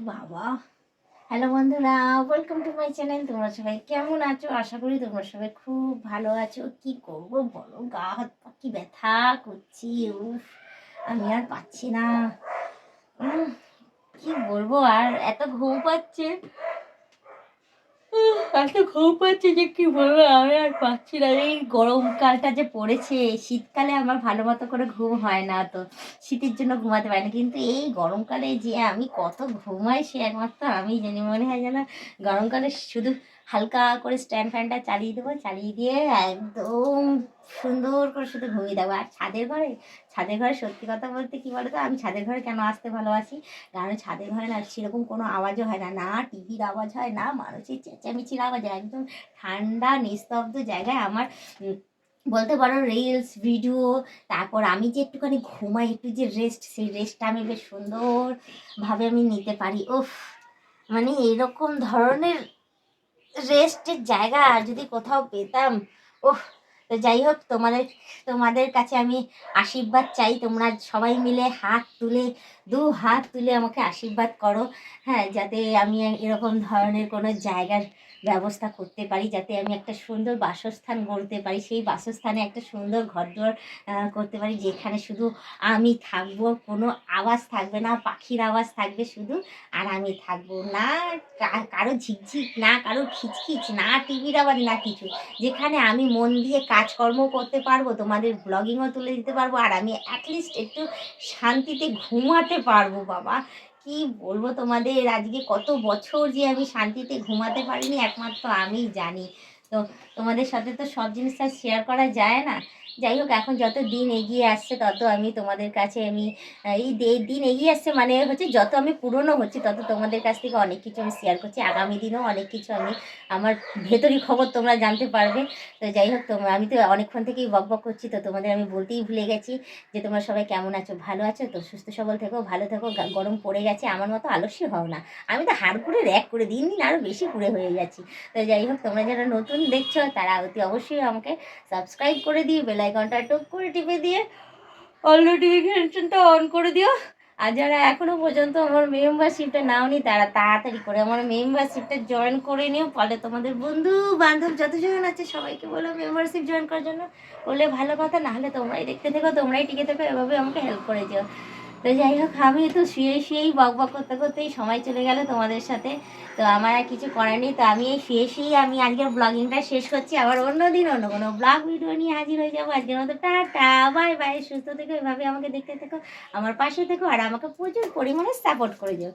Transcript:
বাবা। হ্যালো বন্ধুরা welcome to my channel তোমরা সবাই কেমন আছো? আশা করি তোমরা সবাই খুব ভালো আছো। কি করব বলো? গা হাত পা কি ব্যথা করছি, উফ, আমি আর পাচ্ছি না। কি বলব? আর এত ঘুম পাচ্ছে। এত ঘুম পাচ্ছে যে কি বলব, আমি আর পাচ্ছি না। এই গরমকালটা যে পড়েছে, শীতকালে আমার ভালো মতো করে ঘুম হয় না তো, শীতের জন্য ঘুমাতে পারি না। কিন্তু এই গরমকালে যে আমি কত ঘুমাই সে একমাত্র আমি জানি, মনে হয় যেন গরমকালে শুধু হালকা করে স্ট্যান্ড ফ্যানটা চালিয়ে দেবো, চালিয়ে দিয়ে একদম সুন্দর করে শুধু ঘুমিয়ে দেবো আর ছাদের ঘরে ছাদের ঘরে সত্যি কথা বলতে কি বলতো? আমি ছাদের ঘরে কেন আসতে ভালোবাসি? কারণ ছাদের ঘরে না সেরকম কোনো আওয়াজও হয় না না টিভির আওয়াজ হয়, না মানুষের চেঁচামেচির আওয়াজ হয়। একদম ঠান্ডা, নিস্তব্ধ জায়গায় আমার বলতে পারো রিলস ভিডিও তারপর আমি যে একটুখানি ঘুমাই, একটু যে রেস্ট সেই রেস্টটা আমি বেশ সুন্দরভাবে আমি নিতে পারি। উফ মানে এরকম ধরনের রেস্টের জায়গা যদি কোথাও পেতাম ওহ তো যাই হোক তোমাদের তোমাদের কাছে আমি আশীর্বাদ চাই। তোমরা সবাই মিলে হাত তুলে দু হাত তুলে আমাকে আশীর্বাদ করো। হ্যাঁ যাতে আমি এরকম ধরনের কোনো জায়গার ব্যবস্থা করতে পারি যাতে আমি একটা সুন্দর বাসস্থান গড়তে পারি। সেই বাসস্থানে একটা সুন্দর ঘরদোর আহ, করতে পারি যেখানে শুধু আমি থাকব কোনো আওয়াজ থাকবে না পাখির আওয়াজ থাকবে শুধু আর আমি থাকব। না কারও ঝিকঝিক না কারও খিচখিচ না টিভির আওয়াজ না কিছু। যেখানে আমি মন দিয়ে কাজকর্ম করতে পারব, তোমাদের ব্লগিংও তুলে দিতে পারব, আর আমি অ্যাটলিস্ট একটু শান্তিতে ঘুমাতে পারব, বাবা। কি বলব তোমাদের, আজকে কত বছর যে আমি শান্তিতে ঘুমাতে পারিনি, একমাত্র আমি জানি। তো তোমাদের সাথে তো সব জিনিসটা শেয়ার করা যায় না। যাই হোক, এখন যত দিন এগিয়ে আসছে, তত আমি তোমাদের কাছে আমি এই দিন এগিয়ে আসছে মানে হচ্ছে যত আমি পুরনো হচ্ছি, তত তোমাদের কাছ থেকে অনেক কিছু আমি শেয়ার করছি। আগামী দিনেও অনেক কিছু আমি আমার ভেতরি খবর তোমরা জানতে পারবে। তো যাই হোক, তোমরা, আমি তো অনেকক্ষণ থেকেই বক বক করছি, তো তোমাদের আমি বলতেই ভুলে গেছি যে তোমরা সবাই কেমন আছো? ভালো আছো? তো সুস্থ সবল থেকো, ভালো থেকো গরম পড়ে গেছে, আমার মতো আলস্য হও না। আমি তো হাড় করে র্যাক করে দিন দিন আরও বেশি পুড়ে হয়ে যাচ্ছি। তো যাই হোক, তোমরা যারা নতুন দেখছ, তারা অতি অবশ্যই আমাকে সাবস্ক্রাইব করে দিয়ে বেল আইকনটা টুক করে টিপে দিয়ে অল নোটিফিকেশনটা অন করে দিও। আর যারা এখনও পর্যন্ত আমার মেম্বারশিপটা নাওনি, তারা তাড়াতাড়ি করে আমার মেম্বারশিপটা জয়েন করে নিও। ফলে তোমাদের বন্ধু বান্ধব যতজন আছে, সবাইকে বলো মেম্বারশিপ জয়েন করার জন্য। বললে ভালো কথা, নাহলে তোমরাই দেখতে থেকো, তোমরাই টিকে থেকো, এভাবে আমাকে হেল্প করে যেও তো যাই হোক, আমি তো শুয়ে শুয়েই বক বক করতে করতেই সময় চলে গেল তোমাদের সাথে। তো আমার আর কিছু করার নেই। তো আমি এই শুয়ে শুয়েই আমি আজকের ব্লগিংটা শেষ করছি। আবার অন্য দিন অন্য কোনো ব্লগ ভিডিও নিয়ে হাজির হয়ে যাব। আজকের মতো টাটা বাই বাই সুস্থ থেকো, এভাবে আমাকে দেখতে থেকো, আমার পাশে থেকো, আর আমাকে প্রচুর পরিমাণে সাপোর্ট করে দিও।